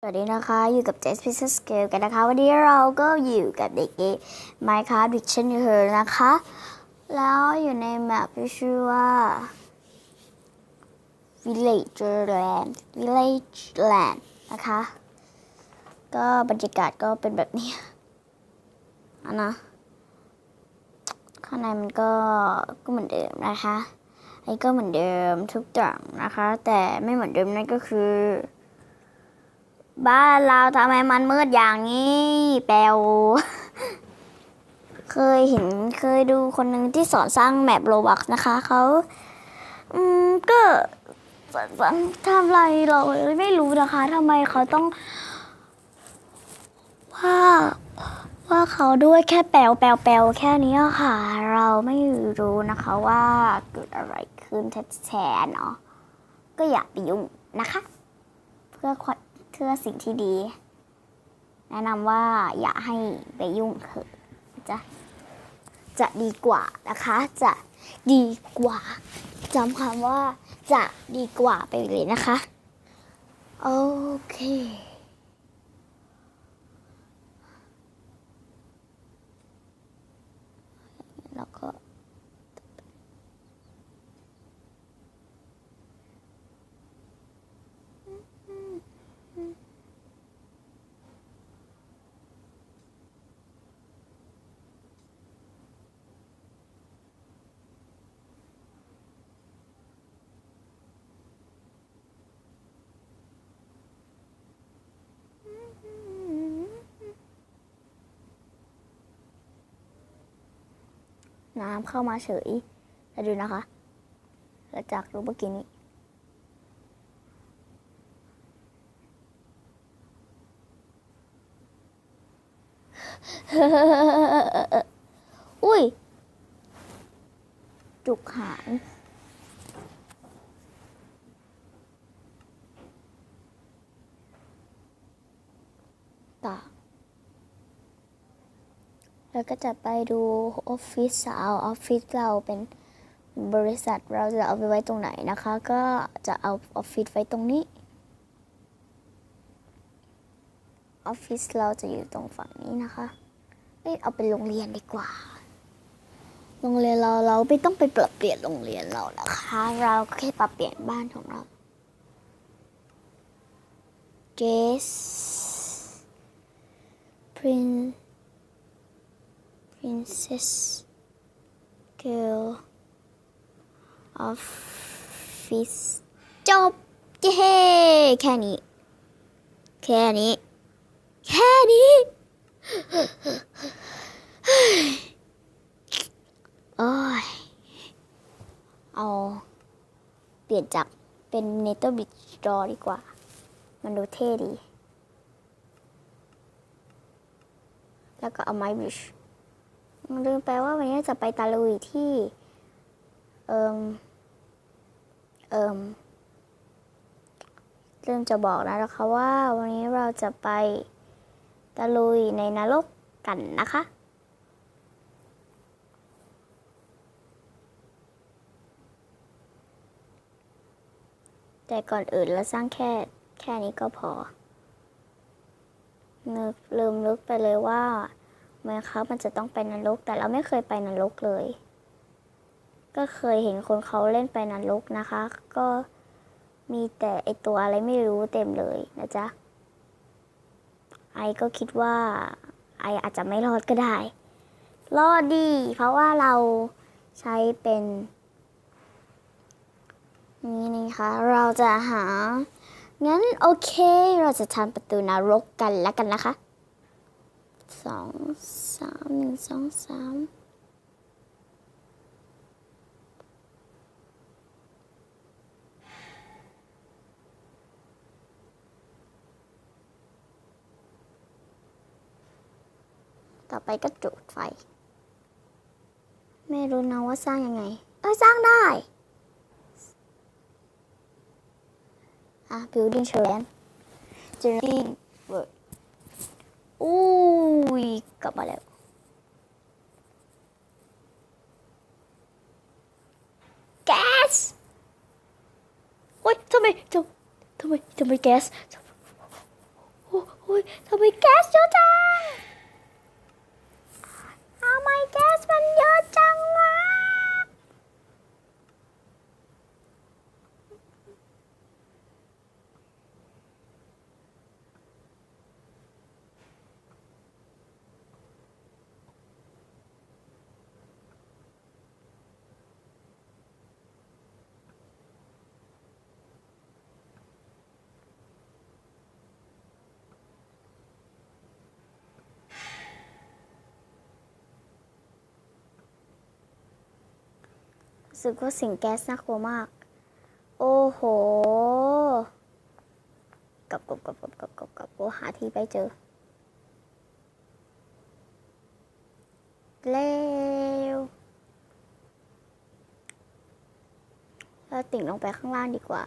สวัสดีนะคะอยู่กับ Jess Pixel Scale กันนะคะ วันนี้เราก็อยู่กับเด็กเอ Minecraft Dictionary นะคะ แล้วอยู่ในแมปที่ชื่อว่า Villagerland Village Land นะคะ ก็บรรยากาศก็เป็นแบบนี้อะนะ ข้างในมันก็ก็เหมือนเดิมนะคะไอ้ก็เหมือนเดิมทุกอย่างนะคะ แต่ไม่เหมือนเดิมนั่นก็คือ บ้านเราทำไมมันมืดอย่างนี้ แปลวเคยเห็นเคยดูคนหนึ่งที่สอนสร้างแมปโรบักนะคะเขาอืมก็สอนสอนทำอะไรเราไม่รู้นะคะทำไมเขาต้อง ว่าว่าเขาด้วยแค่แปลวแปลวแปลวแค่นี้ค่ะ เราไม่รู้นะคะว่าเกิดอะไรขึ้นแท้ๆเนาะก็อย่าไปยุ่งนะคะ เพื่อความ เพื่อสิ่งที่ดี แนะนำว่าอย่าให้ไปยุ่งเถอะจะจะดีกว่านะคะ จะดีกว่าจำคำว่าจะดีกว่าไปเลยนะคะ โอเค น้ำเข้ามาเฉยแล้วดูนะคะแล้วจากรูปเมื่อกี้นี้อุ้ย จุกหางตา แล้วก็จะไปดูออฟฟิศสาวออฟฟิศเราเป็นบริษัทเราจะเอาไปไว้ตรงไหนนะคะ ก็จะเอาออฟฟิศไว้ตรงนี้ออฟฟิศเราจะอยู่ตรงฝั่งนี้นะคะเอ้ยเอาเป็นโรงเรียนดีกว่า โรงเรียนเราเราไม่ต้องไปปรับเปลี่ยนโรงเรียนเรานะคะ เราแค่ปรับเปลี่ยนบ้านของเรา Jess Prince Princess Girl Office จบเย้แค่นี้ แค่นี้ แค่นี้ โอ้ย เอา เปลี่ยนจากเป็น n e t o b i t Draw ดีกว่า มันดูเท่ดี แล้วก็เอาไม้บิช ลืมไปว่าวันนี้จะไปตะลุยที่ เอิมเอิมลืมจะบอกแล้วนะคะว่าวันนี้เราจะไปตะลุยในนรกกันนะคะแต่ก่อนอื่นเราสร้างแค่แค่นี้ก็พอนึกลืมนึกไปเลยว่า มื่อเขามันจะต้องไปนรก แต่เราไม่เคยไปนรกเลย ก็เคยเห็นคนเขาเล่นไปนรกนะคะ ก็มีแต่ไอตัวอะไรไม่รู้เต็มเลยนะจ๊ะ ไอก็คิดว่า ไออาจจะไม่รอดก็ได้ รอดดี เพราะว่าเราใช้เป็น นี่นะคะ เราจะหา งั้นโอเค เราจะทำประตูนรกกันแล้วกันนะคะ สองสามหนึ่งสองสามต่อไปก็จุดไฟ ไม่รู้นะว่าสร้างยังไง เอ้ย สร้างได้ อะ building challenge generating word อุ้ยกลับมาแล้ว แก๊สโอ๊ยทำไมทำทำไมทำไมแก๊สโอ้ยทำไมแก๊สเยอะจังทำไมแก๊สมันเยอะจังวะาเสียงแก๊สน่ากลัวมาก โอ้โหกับกับกับกับกับกับกับโอหาที่ไปเจอเร็วเราติ่งลงไปข้างล่างดีกว่า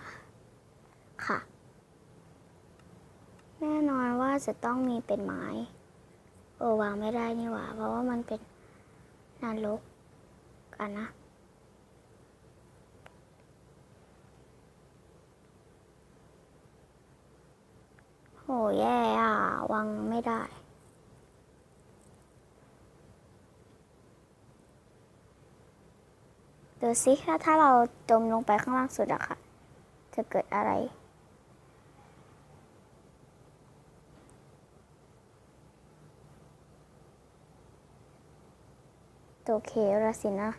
ค่ะ แน่นอนว่าจะต้องมีเป็นไม้ เออวางไม่ได้นี่หว่า เพราะว่ามันเป็นนรกกันนะ โหแย่อะวางไม่ได้ ดูสิถ้าถ้าเราจมลงไปข้างล่างสุดอะค่ะ จะเกิดอะไรตัวเคละสินะ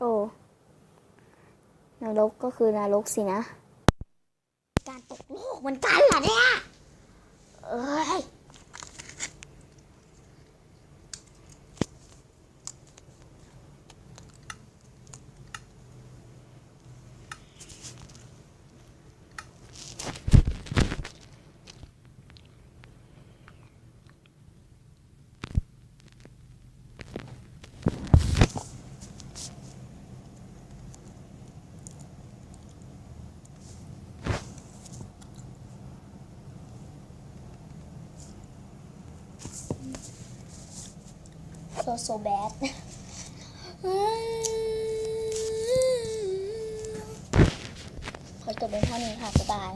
โอ้ นรกก็คือนรกสินะ การตกโลกเหมือนกันเหรอเนี่ย so so bad ขอจบเป็นเท่านี้ค่ะบ๊ายบาย